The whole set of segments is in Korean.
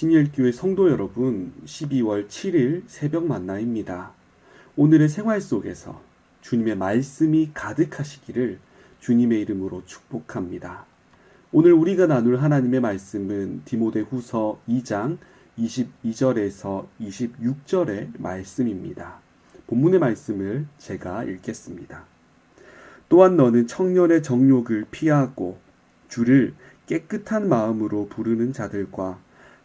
신일교회 성도 여러분, 12월 7일 새벽 만나입니다. 오늘의 생활 속에서 주님의 말씀이 가득하시기를 주님의 이름으로 축복합니다. 오늘 우리가 나눌 하나님의 말씀은 디모데 후서 2장 22절에서 26절의 말씀입니다. 본문의 말씀을 제가 읽겠습니다. 또한 너는 청년의 정욕을 피하고 주를 깨끗한 마음으로 부르는 자들과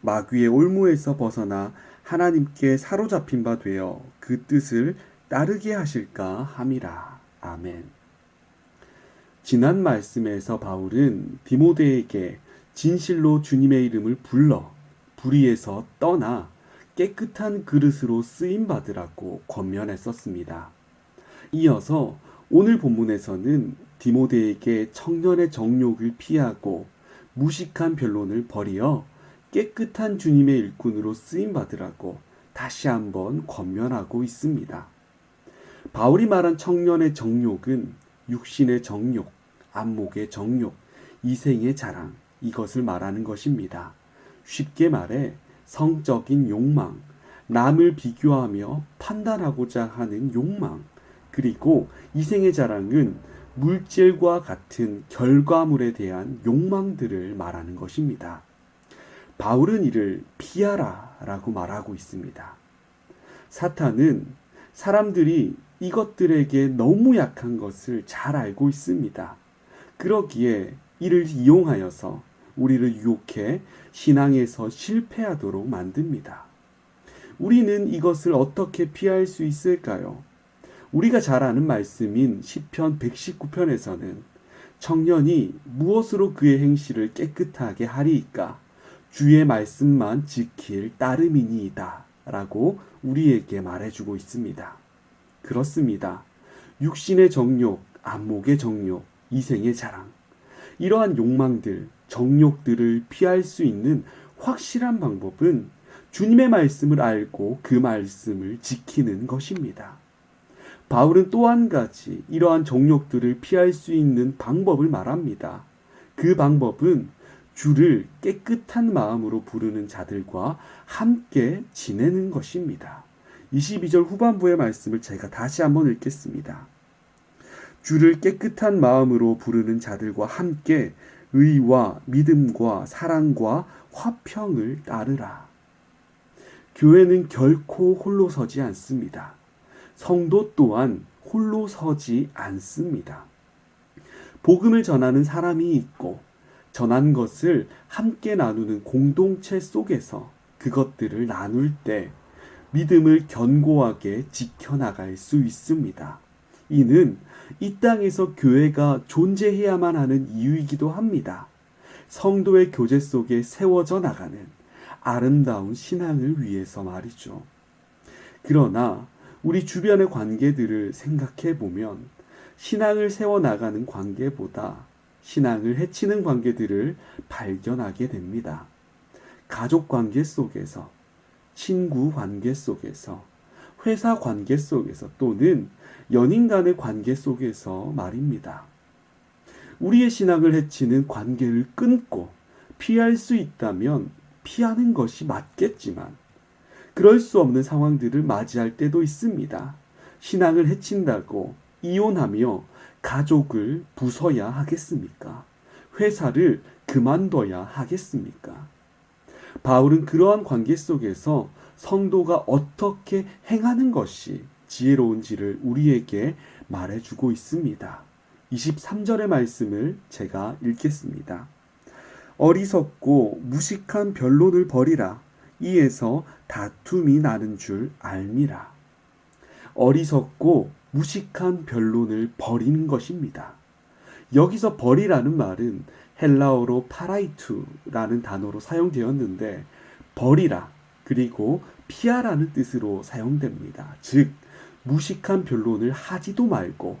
마귀의 올무에서 벗어나 하나님께 사로잡힌 바 되어 그 뜻을 따르게 하실까 함이라. 아멘. 지난 말씀에서 바울은 디모데에게 진실로 주님의 이름을 불러 불의에서 떠나 깨끗한 그릇으로 쓰임 받으라고 권면했었습니다. 이어서 오늘 본문에서는 디모데에게 청년의 정욕을 피하고 무식한 변론을 버리어 깨끗한 주님의 일꾼으로 쓰임 받으라고 다시 한번 권면하고 있습니다. 바울이 말한 청년의 정욕은 육신의 정욕, 안목의 정욕, 이생의 자랑 이것을 말하는 것입니다. 쉽게 말해 성적인 욕망, 남을 비교하며 판단하고자 하는 욕망, 그리고 이생의 자랑은 물질과 같은 결과물에 대한 욕망들을 말하는 것입니다. 바울은 이를 피하라 라고 말하고 있습니다. 사탄은 사람들이 이것들에게 너무 약한 것을 잘 알고 있습니다. 그러기에 이를 이용하여서 우리를 유혹해 신앙에서 실패하도록 만듭니다. 우리는 이것을 어떻게 피할 수 있을까요? 우리가 잘 아는 말씀인 시편 119편에서는 청년이 무엇으로 그의 행실을 깨끗하게 하리이까 주의 말씀만 지킬 따름이니이다 라고 우리에게 말해주고 있습니다. 그렇습니다. 육신의 정욕, 안목의 정욕, 이생의 자랑 이러한 욕망들, 정욕들을 피할 수 있는 확실한 방법은 주님의 말씀을 알고 그 말씀을 지키는 것입니다. 바울은 또 한 가지 이러한 정욕들을 피할 수 있는 방법을 말합니다. 그 방법은 주를 깨끗한 마음으로 부르는 자들과 함께 지내는 것입니다. 22절 후반부의 말씀을 제가 다시 한번 읽겠습니다. 주를 깨끗한 마음으로 부르는 자들과 함께 의와 믿음과 사랑과 화평을 따르라. 교회는 결코 홀로 서지 않습니다. 성도 또한 홀로 서지 않습니다. 복음을 전하는 사람이 있고 전한 것을 함께 나누는 공동체 속에서 그것들을 나눌 때 믿음을 견고하게 지켜나갈 수 있습니다. 이는 이 땅에서 교회가 존재해야만 하는 이유이기도 합니다. 성도의 교제 속에 세워져 나가는 아름다운 신앙을 위해서 말이죠. 그러나 우리 주변의 관계들을 생각해 보면 신앙을 세워나가는 관계보다 신앙을 해치는 관계들을 발견하게 됩니다. 가족 관계 속에서, 친구 관계 속에서, 회사 관계 속에서 또는 연인 간의 관계 속에서 말입니다. 우리의 신앙을 해치는 관계를 끊고 피할 수 있다면 피하는 것이 맞겠지만 그럴 수 없는 상황들을 맞이할 때도 있습니다. 신앙을 해친다고 이혼하며 가족을 부숴야 하겠습니까? 회사를 그만둬야 하겠습니까? 바울은 그러한 관계 속에서 성도가 어떻게 행하는 것이 지혜로운지를 우리에게 말해주고 있습니다. 23절의 말씀을 제가 읽겠습니다. 어리석고 무식한 변론을 버리라. 이에서 다툼이 나는 줄 알미라. 어리석고 무식한 변론을 버리는 것입니다. 여기서 버리라는 말은 헬라어로 파라이투라는 단어로 사용되었는데 버리라 그리고 피하라는 뜻으로 사용됩니다. 즉, 무식한 변론을 하지도 말고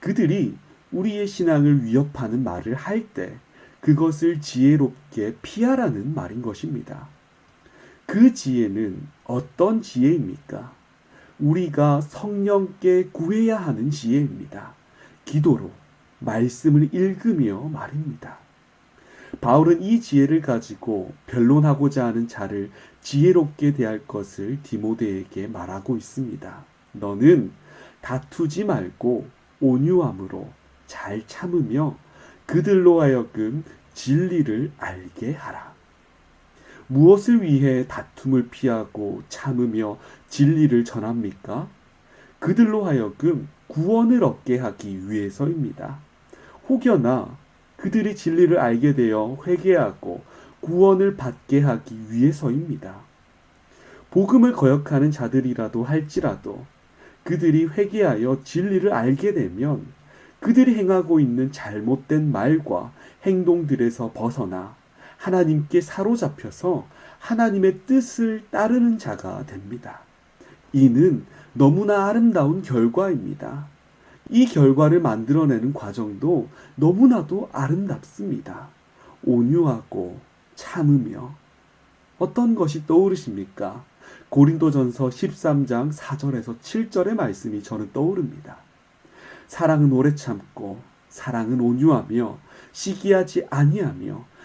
그들이 우리의 신앙을 위협하는 말을 할 때 그것을 지혜롭게 피하라는 말인 것입니다. 그 지혜는 어떤 지혜입니까? 우리가 성령께 구해야 하는 지혜입니다. 기도로 말씀을 읽으며 말입니다. 바울은 이 지혜를 가지고 변론하고자 하는 자를 지혜롭게 대할 것을 디모데에게 말하고 있습니다. 너는 다투지 말고 온유함으로 잘 참으며 그들로 하여금 진리를 알게 하라. 무엇을 위해 다툼을 피하고 참으며 진리를 전합니까? 그들로 하여금 구원을 얻게 하기 위해서입니다. 혹여나 그들이 진리를 알게 되어 회개하고 구원을 받게 하기 위해서입니다. 복음을 거역하는 자들이라도 할지라도 그들이 회개하여 진리를 알게 되면 그들이 행하고 있는 잘못된 말과 행동들에서 벗어나 하나님께 사로잡혀서 하나님의 뜻을 따르는 자가 됩니다. 이는 너무나 아름다운 결과입니다. 이 결과를 만들어내는 과정도 너무나도 아름답습니다. 온유하고 참으며 어떤 것이 떠오르십니까? 고린도전서 13장 4절에서 7절의 말씀이 저는 떠오릅니다. 사랑은 오래 참고 사랑은 온유하며 시기하지 아니하며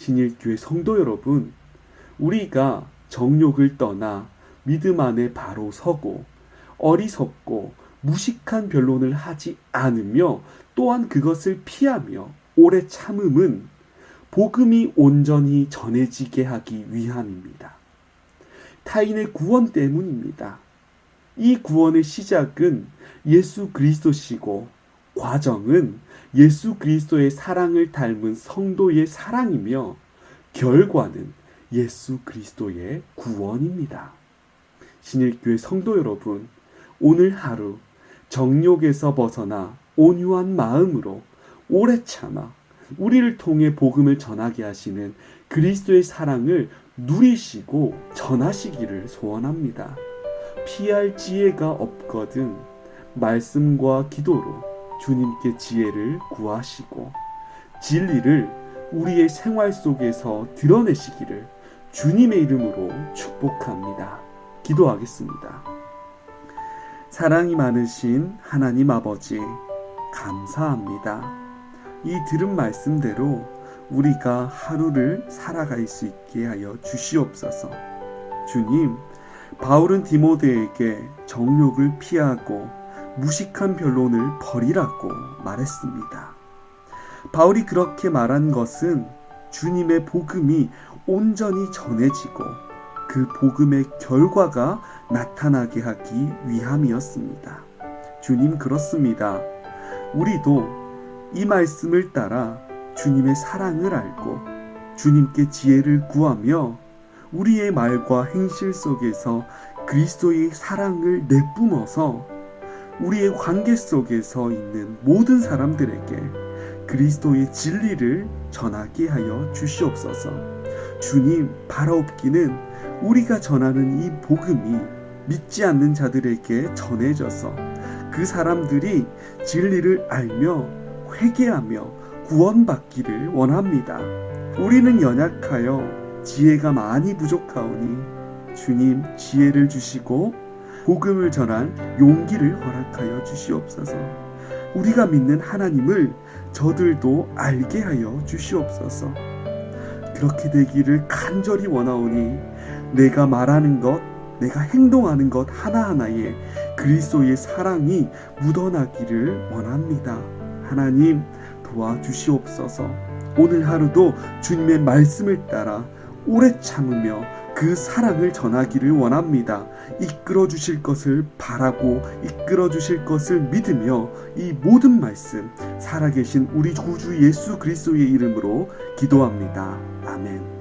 신일교회 성도 여러분, 우리가 정욕을 떠나 믿음 안에 바로 서고 어리석고 무식한 변론을 하지 않으며 또한 그것을 피하며 오래 참음은 복음이 온전히 전해지게 하기 위함입니다. 타인의 구원 때문입니다. 이 구원의 시작은 예수 그리스도시고 과정은 예수 그리스도의 사랑을 닮은 성도의 사랑이며 결과는 예수 그리스도의 구원입니다. 신일교회 성도 여러분, 오늘 하루 정욕에서 벗어나 온유한 마음으로 오래 참아 우리를 통해 복음을 전하게 하시는 그리스도의 사랑을 누리시고 전하시기를 소원합니다. 피할 지혜가 없거든 말씀과 기도로 주님께 지혜를 구하시고 진리를 우리의 생활 속에서 드러내시기를 주님의 이름으로 축복합니다. 기도하겠습니다. 사랑이 많으신 하나님 아버지, 감사합니다. 이 들은 말씀대로 우리가 하루를 살아갈 수 있게 하여 주시옵소서. 주님, 바울은 디모데에게 정욕을 피하고 무식한 변론을 버리라고 말했습니다. 바울이 그렇게 말한 것은 주님의 복음이 온전히 전해지고 그 복음의 결과가 나타나게 하기 위함이었습니다. 주님 그렇습니다. 우리도 이 말씀을 따라 주님의 사랑을 알고 주님께 지혜를 구하며 우리의 말과 행실 속에서 그리스도의 사랑을 내뿜어서 우리의 관계 속에서 있는 모든 사람들에게 그리스도의 진리를 전하게 하여 주시옵소서. 주님, 바라옵기는 우리가 전하는 이 복음이 믿지 않는 자들에게 전해져서 그 사람들이 진리를 알며 회개하며 구원받기를 원합니다. 우리는 연약하여 지혜가 많이 부족하오니 주님 지혜를 주시고 복음을 전할 용기를 허락하여 주시옵소서. 우리가 믿는 하나님을 저들도 알게 하여 주시옵소서. 그렇게 되기를 간절히 원하오니 내가 말하는 것, 내가 행동하는 것 하나하나에 그리스도의 사랑이 묻어나기를 원합니다. 하나님 도와주시옵소서. 오늘 하루도 주님의 말씀을 따라 오래 참으며 그 사랑을 전하기를 원합니다. 이끌어 주실 것을 바라고 이끌어 주실 것을 믿으며 이 모든 말씀 살아계신 우리 구주 예수 그리스도의 이름으로 기도합니다. 아멘.